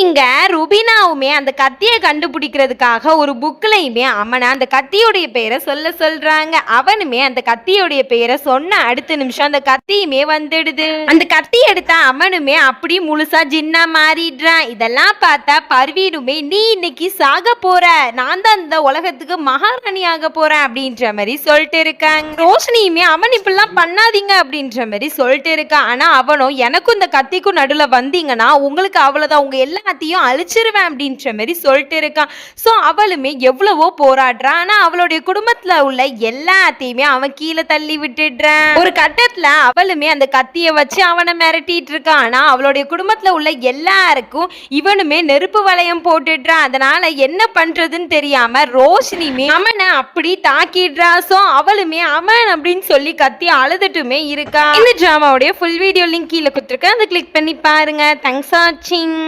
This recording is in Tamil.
இங்க ருபினாவுமே அந்த கத்தியை கண்டுபிடிக்கிறதுக்காக ஒரு புக்லையுமே அவனை அந்த கத்தியோடைய பெயரை சொல்ல சொல்றாங்க. அவனுமே அந்த கத்தியோடைய பெயரை சொன்ன அடுத்த நிமிஷம் அந்த கத்தியுமே வந்துடுது. அந்த கத்தி எடுத்தா அவனுமே அப்படி முழுசா ஜின்னா மாறிடுறான். இதெல்லாம் பார்த்தா பர்வீனுமே நீ இன்னைக்கு சாக போற. நான் தான் இந்த உலகத்துக்கு மகாராணி ஆக போறேன் அப்படின்ற மாதிரி சொல்லிட்டு இருக்காங்க. ரோஷினியுமே அவன் இப்படிலாம் பண்ணாதீங்க அப்படின்ற மாதிரி சொல்லிட்டு இருக்கான் ஆனா அவனும் எனக்கும் இந்த கத்திக்கும் நடுவில் வந்தீங்கன்னா உங்களுக்கு அவ்வளவுதான். உங்க எல்லாத்தையும் அழிச்சிருவேன் அப்படின்ற மாதிரி சொல்லிட்டு இருக்கான். ஸோ அவளுமே எவ்வளவோ போராடுறான் ஆனா அவளுடைய குடும்பத்துல உள்ள எல்லாத்தையுமே அவன் கீழே தள்ளி விட்டுடுறான். ஒரு கட்டத்துல அவளுமே அந்த கத்திய வச்சு அவனை மிரட்டிட்டு இருக்கான் ஆனா அவளுடைய குடும்பத்துல உள்ள எல்லாருக்கும் இவனுமே நெருப்பு வளையம் போட்டுடுறான் அதனால என்ன பண்றதுன்னு தெரியாம ரோஷினியுமே அவனை அப்படி தாக்கிடுறா. ஸோ அவளுமே அவன் அப்படின்னு சொல்லி கத்தி அழுதுட்டுமே இருக்கா. இந்த ட்ராமாவுடைய ஃபுல் வீடியோ லிங்க் கீழே கொடுத்துருக்கேன். அதை கிளிக் பண்ணி பாருங்க. தேங்க்ஸ் வாட்சிங்